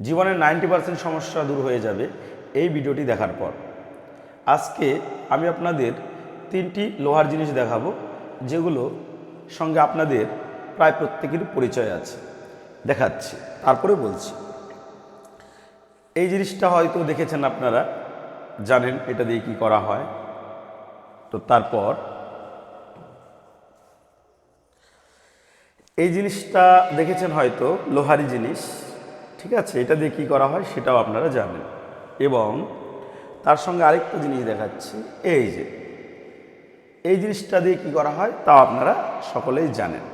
জীবনের ninety percent সমস্যা দূর হয়ে যাবে এই ভিডিওটি দেখার পর। আজকে আমি আপনাদের তিনটি লোহার জিনিস দেখাবো, যেগুলো সঙ্গে আপনাদের প্রায় প্রত্যেকের পরিচয় আছে। দেখাচ্ছি, তারপরে বলছি। এই জিনিসটা হয়তো দেখেছেন আপনারা, জানেন এটা দিয়ে কি করা হয়। তো তারপর, এই জিনিসটা দেখেছেন হয়তো লোহারি জিনিস। ঠিক আছে, এটা দিয়ে কী করা হয় সেটাও আপনারা জানেন। এবং তার সঙ্গে আরেকটা জিনিস দেখাচ্ছি, এই যে, এই জিনিসটা দিয়ে কী করা হয় তাও আপনারা সকলেই জানেন।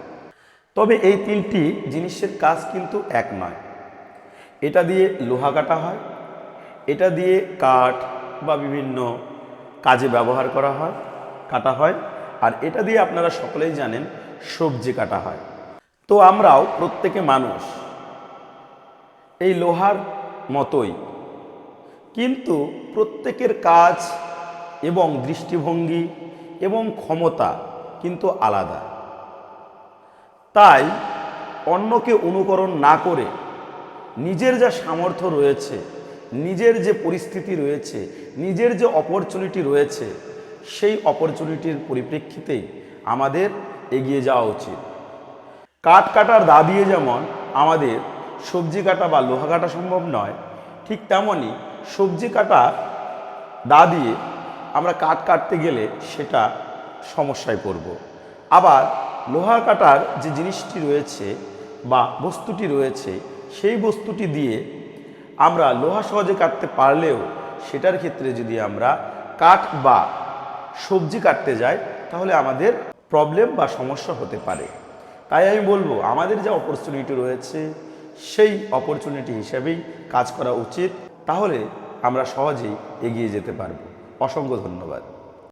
তবে এই তিনটি জিনিসের কাজ কিন্তু এক নয়। এটা দিয়ে লোহা কাটা হয়, এটা দিয়ে কাঠ বা বিভিন্ন কাজে ব্যবহার করা হয়, কাটা হয়, আর এটা দিয়ে আপনারা সকলেই জানেন সবজি কাটা হয়। তো আমরাও প্রত্যেকে মানুষ এই লোহার মতোই। কিন্তু প্রত্যেকের কাজ এবং দৃষ্টিভঙ্গি এবং ক্ষমতা কিন্তু আলাদা। তাই অন্যকে অনুকরণ না করে নিজের যা সামর্থ্য রয়েছে, নিজের যে পরিস্থিতি রয়েছে, নিজের যে অপরচুনিটি রয়েছে, সেই অপরচুনিটির পরিপ্রেক্ষিতেই আমাদের এগিয়ে যাওয়া উচিত। কাঠ কাটার দা দিয়ে যেমন আমাদের সবজি কাটা বা লোহা কাটা সম্ভব নয়। ঠিক তেমনই সবজি কাটা দা দিয়ে আমরা কাঠ কাটতে গেলে সেটা সমস্যায় পড়ব। আবার লোহা কাটার যে জিনিসটি রয়েছে বা বস্তুটি রয়েছে, সেই বস্তুটি দিয়ে আমরা লোহা সহজে কাটতে পারলেও সেটার ক্ষেত্রে যদি আমরা কাঠ বা সবজি কাটতে যাই, তাহলে আমাদের প্রবলেম বা সমস্যা হতে পারে। তাই আমি বলব, আমাদের যে অপরচুনিটি রয়েছে সেই অপরচুনিটি হিসেবেই কাজ করা উচিত তাহলে আমরা সহজেই এগিয়ে যেতে পারব। অসংখ্য ধন্যবাদ।